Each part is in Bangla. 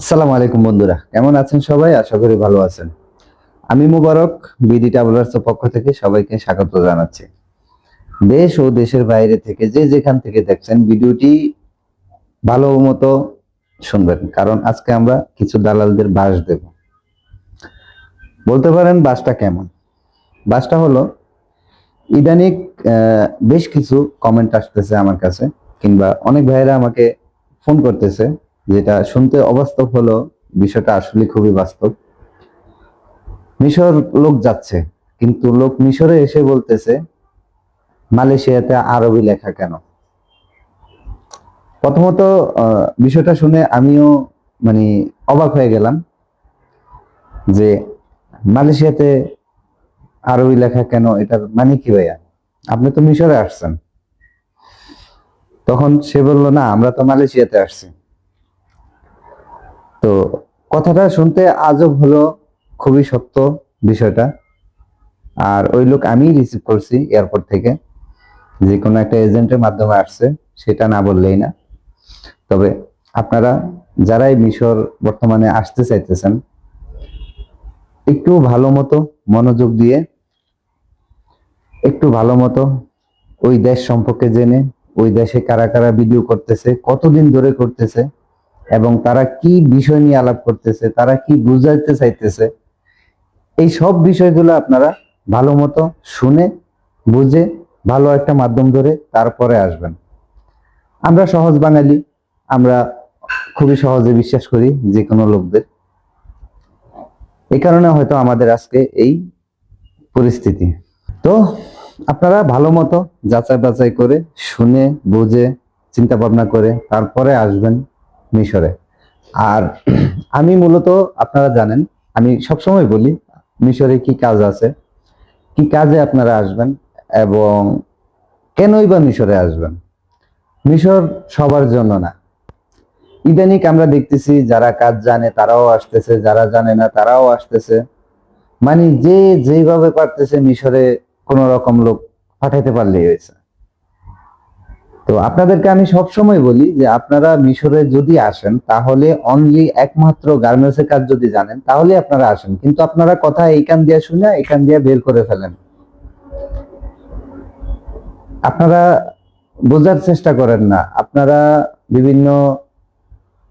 আসসালামু আলাইকুম বন্ধুরা, কেমন আছেন সবাই? আশা করি ভালো আছেন। আমি মুবারক, বিডি ট্রাভেলার্স পক্ষ থেকে সবাইকে স্বাগত জানাচ্ছি। দেশ ও দেশের বাইরে থেকে যে যেখান থেকে দেখছেন ভিডিওটি ভালো মতো শুনবেন, কারণ আজকে আমরা কিছু দালালদের বাস দেব। বলতে পারেন বাসটা কেমন? বাসটা হলো ইদানিক বেশ কিছু কমেন্ট আসতেছে আমার কাছে, কিংবা অনেক ভাইয়েরা আমাকে ফোন করতেছে যেটা শুনতে অবাস্তব হলো, বিষয়টা আসলে খুবই বাস্তব। মিশর লোক যাচ্ছে, কিন্তু লোক মিশরে এসে বলতেছে, মালয়েশিয়াতে আরবি লেখা কেন? প্রথমত বিষয়টা শুনে আমিও মানে অবাক হয়ে গেলাম যে মালয়েশিয়াতে আরবি লেখা কেন, এটার মানে কি ভাইয়া? আপনি তো মিশরে আসছেন। তখন সে বলল, না, আমরা তো মালয়েশিয়াতে আসছি। তো কথাটা শুনতে আজব হলো, খুবই সত্য বিষয়টা। আর ওই লোক আমি রিসিভ করছি এয়ারপোর্ট থেকে। যে কোনো একটা এজেন্টের মাধ্যমে আসছে, সেটা না বললেই না। তবে আপনারা যারাই মিশর বর্তমানে আসতে চাইতেছেন, একটু ভালো মতো মনোযোগ দিয়ে, একটু ভালো মতো ওই দেশ সম্পর্কে জেনে, ওই দেশে কারা কারা ভিডিও করতেছে, কতদিন ধরে করতেছে এবং তারা কি বিষয় নিয়ে আলাপ করতেছে, তারা কি বুঝাইতে চাইতেছে, এই সব বিষয়গুলো আপনারা ভালো মতো শুনে, বুঝে, ভালো একটা মাধ্যম ধরে তারপরে আসবেন। আমরা সহজ বাঙালি, আমরা খুবই সহজে বিশ্বাস করি যে কোনো লোকদের। এই কারণে হয়তো আমাদের আজকে এই পরিস্থিতি। তো আপনারা ভালো মতো যাচাই বাছাই করে, শুনে, বুঝে চিন্তা ভাবনা করে তারপরে আসবেন। মিশরে। আর আমি মূলত, আপনারা জানেন, আমি সবসময় বলি, মিশরে কি কাজ আছে? কি কাজে আপনারা আসবেন? এবং কেনই বা মিশরে আসবেন? মিশর সবার জন্য না। ইদানিক আমরা দেখতেছি, যারা কাজ জানে তারাও আসতেছে, যারা জানে না তারাও আসতেছে। মানে যে যেভাবে পারতেছে, মিশরে কোন রকম লোক পাঠাইতে পারলেই হয়েছে। তো আপনাদেরকে আমি সব সময় বলি যে আপনারা মিশরে যদি আসেন, তাহলে অনলি একমাত্র গার্মেন্টস এর কাজ যদি জানেন, তাহলে আপনারা আসেন। কিন্তু আপনারা কথা এইখান দিয়ে শুনে এখান দিয়ে বের করে ফেলেন। আপনারা বোঝার চেষ্টা করেন না। আপনারা বিভিন্ন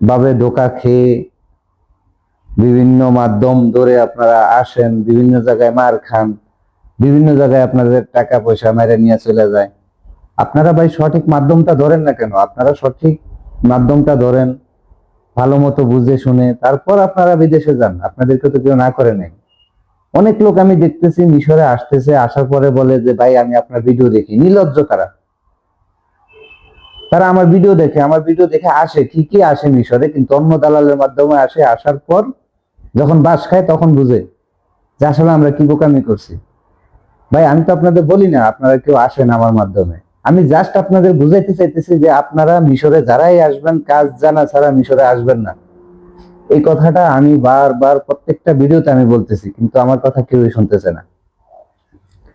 ভাবে ধোকা খেয়ে বিভিন্ন মাধ্যম ধরে আপনারা আসেন, বিভিন্ন জায়গায় মার খান, বিভিন্ন জায়গায় আপনাদের টাকা পয়সা মেরে নিয়ে চলে যায়। আপনারা ভাই সঠিক মাধ্যমটা ধরেন না কেন? আপনারা সঠিক মাধ্যমটা ধরেন, ভালো মতো বুঝে শুনে, তারপর আপনারা বিদেশে যান। আপনাদেরকে তো কেউ না করে নেই। অনেক লোক আমি দেখতেছি, মিশরে আসতেছে, আসার পরে বলে যে, ভাই, আমি আপনার ভিডিও দেখি। নির্লজ্জ তারা। তারা আমার ভিডিও দেখে, আমার ভিডিও দেখে আসে ঠিকই আসে মিশরে, কিন্তু অন্য দালালের মাধ্যমে আসে, আসার পর যখন বাস খায়, তখন বুঝে যে, আসলে আমরা কি বোকামি করছি? ভাই, আমি তো আপনাদের বলি না, আপনারা কেউ আসেন আমার মাধ্যমে। আমি জাস্ট আপনাদের বুঝাইতে চাইতেছি যে আপনারা মিশরে যারাই আসবেন, কাজ জানা ছাড়া মিশরে আসবেন না। এই কথাটা আমি বারবার প্রত্যেকটা ভিডিওতে আমি বলতেছি, কিন্তু আমার কথা কেউই শুনতেছে না।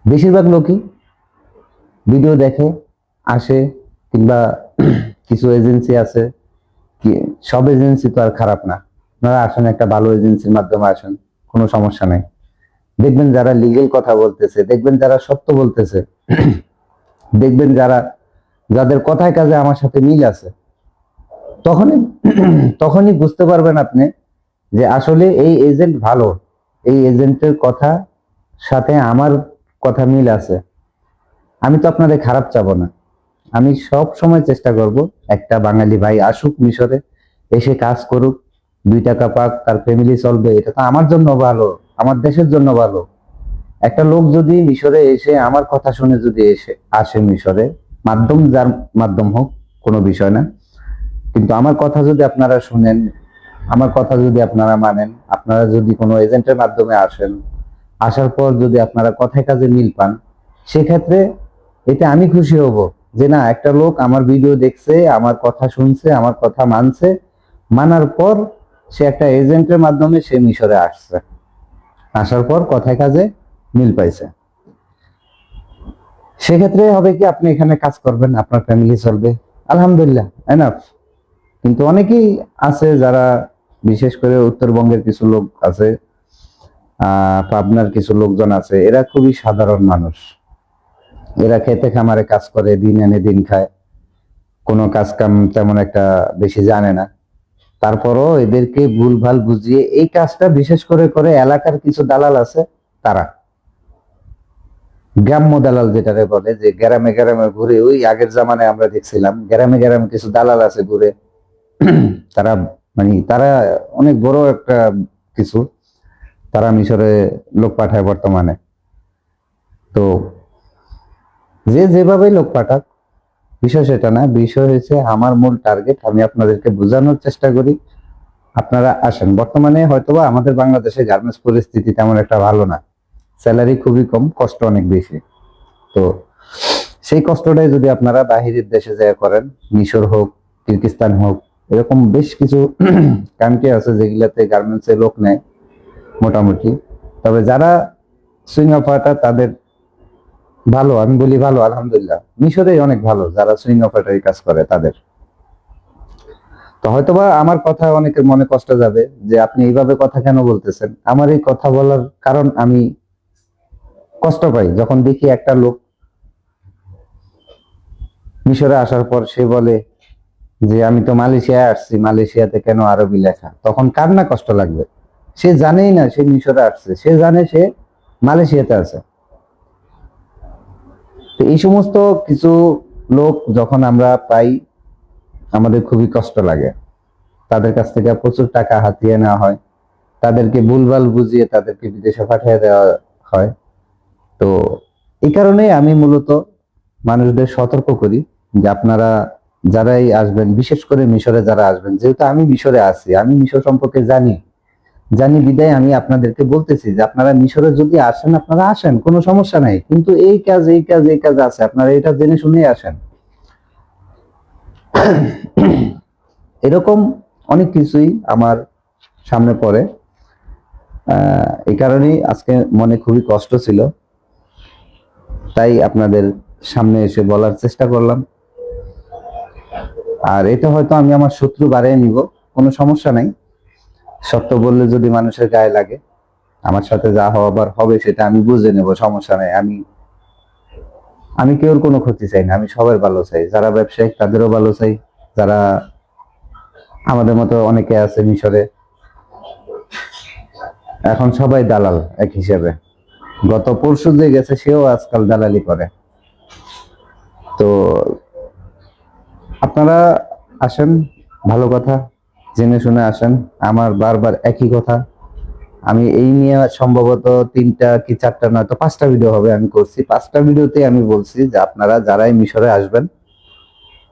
বেশিরভাগ লোকই ভিডিও দেখে, আসে, কিংবা কিছু এজেন্সি আছে সব এজেন্সি তো আর খারাপ না। আপনারা আসেন, একটা ভালো এজেন্সির মাধ্যমে আসেন, কোনো সমস্যা নাই। দেখবেন যারা লিগেল কথা বলতেছে, দেখবেন যারা সত্য বলতেছে দেখবেন যারা, যাদের কথায় কাজে আমার সাথে মিল আছে, তখনই তখনই বুঝতে পারবেন আপনি যে আসলে এই এজেন্ট ভালো। এই এজেন্টের কথা সাথে আমার কথা মিল আছে। আমি তো আপনাদের খারাপ চাবো না। আমি সব সময় চেষ্টা করব, একটা বাঙালি ভাই আসুক মিশরে, এসে কাজ করুক, দুই টাকা পাক, তার ফ্যামিলি চলবে, এটা তো আমার জন্য ভালো, আমার দেশের জন্য ভালো। একটা লোক যদি মিশরে এসে আমার কথা শুনে যদি এসে আসে মিশরে, মাধ্যম যার মাধ্যম হোক, কোনো বিষয় না। কিন্তু আমার কথা যদি আপনারা শুনেন, আমার কথা যদি আপনারা মানেন, আপনারা যদি কোনো এজেন্টের মাধ্যমে আসেন, আসার পর যদি আপনারা কথায় কাজে মিল পান, সেক্ষেত্রে এতে আমি খুশি হব যে না, একটা লোক আমার ভিডিও দেখছে, আমার কথা শুনছে, আমার কথা মানছে, মানার পর সে একটা এজেন্টের মাধ্যমে সে মিশরে আসছে। আসার পর কথায় কাজে মিল পাইছে। সেক্ষেত্রে হবে কি, আপনি এখানে কাজ করবেন, আপনার ফ্যামিলি চলবে। আলহামদুলিল্লাহ এনাফ কিন্তু অনেকেই আছে যারা, বিশেষ করে উত্তরবঙ্গের কিছু লোক আছে পাবনার কিছু লোকজন আছে, এরা খুবই সাধারণ মানুষ। এরা খেতে খামারে কাজ করে, দিন এনে দিন খায়। কোনো কাজ কাম তেমন একটা বেশি জানে না। তারপরও এদেরকে ভুলভাল বুঝিয়ে এই কাজটা বিশেষ করে করে এলাকার কিছু দালাল আছে, তারা। গ্রাম্য দালাল যেটারে বলে, যে গ্রামে গ্রামে ঘুরে, ওই আগের জামানায় আমরা দেখছিলাম, গ্রামে গ্রামে কিছু দালাল আছে ঘুরে। তারা মানে তারা অনেক বড় একটা কিছু, তারা মিশরে লোক পাঠায় বর্তমানে। তো যে যেভাবে লোক পাঠাক, বিষয় সেটা না, বিষয় হয়েছে আমার মূল টার্গেট আমি আপনাদেরকে বোঝানোর চেষ্টা করি, আপনারা আসেন। বর্তমানে হয়তোবা আমাদের বাংলাদেশে গার্মেন্টস পরিস্থিতি তেমন একটা ভালো না। স্যালারি খুবই কম, কষ্ট অনেক বেশি। তো সেই কষ্টটাই যদি আপনারা বাহিরের দেশে যায় করেন, মিশর হোক, কিরগিস্তান হোক, এরকম বেশ কিছু কান্ট্রি আছে যেগুলাতে গার্মেন্টস লোক নেয় মোটামুটি। তবে যারা সুইং অপারেটার তাদের ভালো, আমি বলি ভালো, আলহামদুলিল্লাহ। মিশরে অনেক ভালো, যারা সুইং অপারেটারি কাজ করে তাদের। তো হয়তোবা আমার কথা অনেকের মনে কষ্ট যাবে যে আপনি এইভাবে কথা কেন বলতেছেন? আমার এই কথা বলার কারণ আমি কষ্ট পাই। যখন দেখি একটা লোক মিশরে আসার পর সে বলে যে, আমি তো মালয়েশিয়ায় আসছি, মালয়েশিয়াতে কেন আরবি লেখা? তখন কার না কষ্ট লাগবে? সে জানেই না সে মিশরে আসছে। সে জানে সে মালয়েশিয়াতে আছে। তো এই সমস্ত কিছু লোক যখন আমরা পাই, আমাদের খুবই কষ্ট লাগে। তাদের কাছ থেকে প্রচুর টাকা হাতিয়ে নেওয়া হয়। তাদেরকে ভুলভাল বুঝিয়ে তাদেরকে বিদেশে পাঠিয়ে দেওয়া হয়। তো এই কারণে আমি মূলত মানুষদের সতর্ক করি যে আপনারা যারাই আসবেন, বিশেষ করে মিশরে যারা আসবেন, যেহেতু আমি মিশরে আছি, আমি মিশর সম্পর্কে জানি। জানি বিদায় আমি আপনাদেরকে বলতেছি যে আপনারা মিশরে যদি আসেন, আপনারা আসেন, কোনো সমস্যা নাই। কিন্তু এই কাজ এই কাজ এই কাজ আছে, আপনারা এটা জেনে শুনেই আসেন। এরকম অনেক কিছুই আমার সামনে পড়ে। এই কারণেই আজকে মনে খুবই কষ্ট ছিল। তাই আপনাদের সামনে এসে বলার চেষ্টা করলাম। আর এটা হয়তো আমি আমার শত্রু বাড়িয়ে নিব, কোনো সমস্যা নাই। সত্য বললে যদি মানুষের গায়ে লাগে, আমার সাথে যা হবার হবে সেটা আমি বুঝে নেব, সমস্যা নাই। আমি আমি কেউর কোনো ক্ষতি চাই না, আমি সবার ভালো চাই। যারা ব্যবসায়ী তাদেরও ভালো চাই। যারা আমাদের মতো অনেকে আছে মিশরে, এখন সবাই দালাল এক হিসেবে। গত পরশু যে গেছে, সেও আজকাল দালালি করে। তো আপনারা আসেন, ভালো কথা, জেনে শুনে আসেন। আমার বারবার একই কথা। আমি এই নিয়ে সম্ভবত তিনটা কি চারটা নয়তো পাঁচটা ভিডিও হবে আমি করছি। পাঁচটা ভিডিওতে আমি বলছি যে আপনারা যারাই মিশরে আসবেন,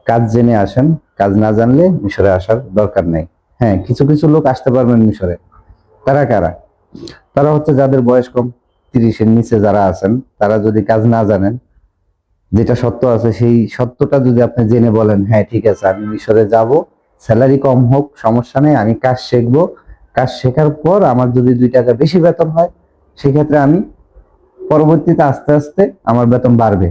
কাজ জেনে আসেন। কাজ না জানলে মিশরে আসার দরকার নেই। হ্যাঁ কিছু কিছু লোক আসতে পারবেন মিশরে। তারা কারা? তারা হচ্ছে যাদের বয়স কম। তিরিশের নিচে যারা আছেন, তারা যদি কাজ না জানেন, যেটা সত্য আছে সেই সত্যটা যদি আপনি জেনে বলেন হ্যাঁ ঠিক আছে, আমি মিশরে যাব, স্যালারি কম হোক, সমস্যা নেই, আমি কাজ শিখব। কাজ শেখার পর আমার যদি দুই টাকা বেশি বেতন হয়, সেক্ষেত্রে আমি পরবর্তীতে আস্তে আস্তে আমার বেতন বাড়বে।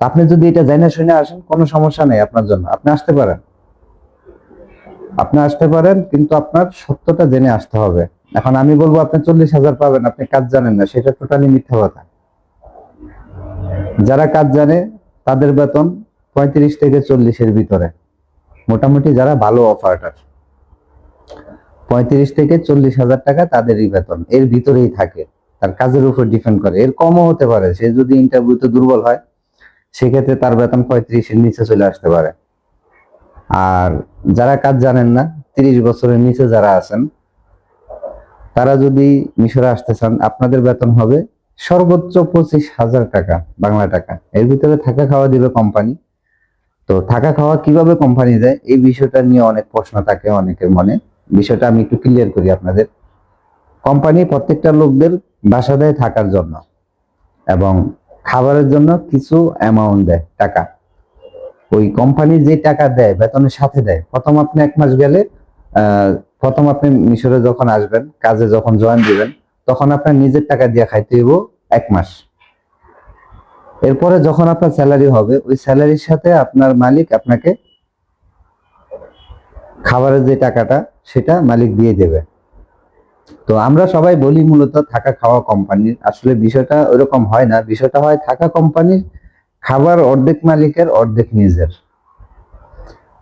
আপনি যদি এটা জেনে শুনে আসেন, কোনো সমস্যা নেই আপনার জন্য। আপনি আসতে পারেন। আপনি আসতে পারেন, কিন্তু আপনার সত্যটা জেনে আসতে হবে। এখন আমি বলব, আপনি চল্লিশ হাজার পাবেন, আপনি কাজ জানেন না, সেটা টোটালি মিথ্যা কথা। যারা কাজ জানে, তাদের বেতন পঁয়ত্রিশ থেকে চল্লিশের ভিতরে। মোটামুটি যারা ভালো অফারটার পঁয়ত্রিশ থেকে চল্লিশ হাজার টাকা তাদেরই বেতন, এর ভিতরেই থাকে। তার কাজের উপর ডিপেন্ড করে। এর কমও হতে পারে, সে যদি ইন্টারভিউতে দুর্বল হয়, সেক্ষেত্রে তার বেতন পঁয়ত্রিশের নিচে চলে আসতে পারে। আর যারা কাজ জানেন না, তিরিশ বছরের নিচে যারা আছেন তারা যদি মিশরে আসতে চান, আপনাদের বেতন হবে সর্বোচ্চ পঁচিশ হাজার টাকা, বাংলা টাকা। এর ভিতরে থাকা খাওয়া দিবে কোম্পানি তো থাকা খাওয়া কীভাবে কোম্পানি দেয়, এই বিষয়টা নিয়ে অনেক প্রশ্ন থাকে অনেকের মনে। বিষয়টা আমি একটু ক্লিয়ার করি আপনাদের। কোম্পানি প্রত্যেকটা লোকদের বাসা দেয় থাকার জন্য এবং খাবারের জন্য কিছু অ্যামাউন্ট দেয়, টাকা। ওই কোম্পানি যে টাকা দেয়, বেতনের সাথে দেয়, প্রথম আপনি এক মাস গেলে প্রথম আপনি মিশরে যখন আসবেন, কাজে যখন জয়েন দিবেন, তখন আপনার নিজের টাকা দিয়ে খাইতে হইব এক মাস। এরপরে যখন আপনার স্যালারি হবে, ওই স্যালারির সাথে আপনার মালিক আপনাকে খাবারের যে টাকাটা, সেটা মালিক দিয়ে দেবে। তো আমরা সবাই বলি মূলত থাকা খাওয়া কোম্পানির আসলে বিষয়টা ওরকম হয় না। বিষয়টা হয় থাকা কোম্পানির খাবার অর্ধেক মালিকের, অর্ধেক নিজের।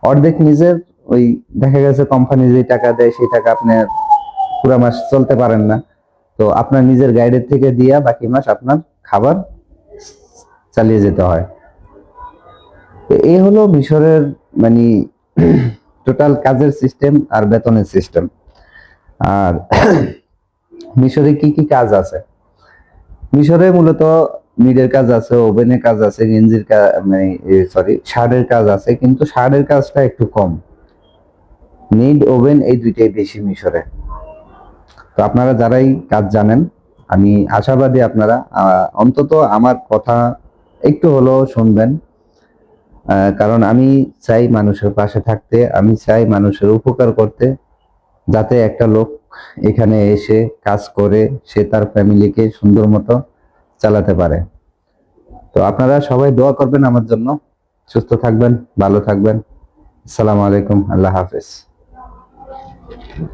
অর্ধেক নিজের ওই দেখা গেছে কোম্পানি যে টাকা দেয়, সেই টাকা আপনি পুরো মাস চলতে পারেন না। তো আপনার নিজের গাইডের থেকে দিয়া বাকি মাস আপনার খাবার চালিয়ে যেতে হয়। তো এই হলো মিশরের মানে টোটাল কাজের সিস্টেম আর বেতনের সিস্টেম আর মিশরে কি কি কাজ আছে? মিশরে মূলত মিডের কাজ আছে ওভেনের কাজ আছে, গেঞ্জির কাজ মানে সরি শার্টের কাজ আছে, কিন্তু শার্টের কাজটা একটু কম। মিড ওভেন এই দুইটাই বেশি মিশরে। তো আপনারা যারাই কাজ জানেন, আমি আশাবাদী আপনারা অন্তত আমার কথা একটু হলেও শুনবেন। কারণ আমি চাই মানুষের পাশে থাকতে, আমি চাই মানুষের উপকার করতে, যাতে একটা লোক এখানে এসে কাজ করে, সে তার ফ্যামিলিকে সুন্দর মতো চালাতে পারে। তো আপনারা সবাই দোয়া করবেন আমার জন্য। সুস্থ থাকবেন, ভালো থাকবেন। আসসালামু আলাইকুম, আল্লাহ হাফেজ। Thank you.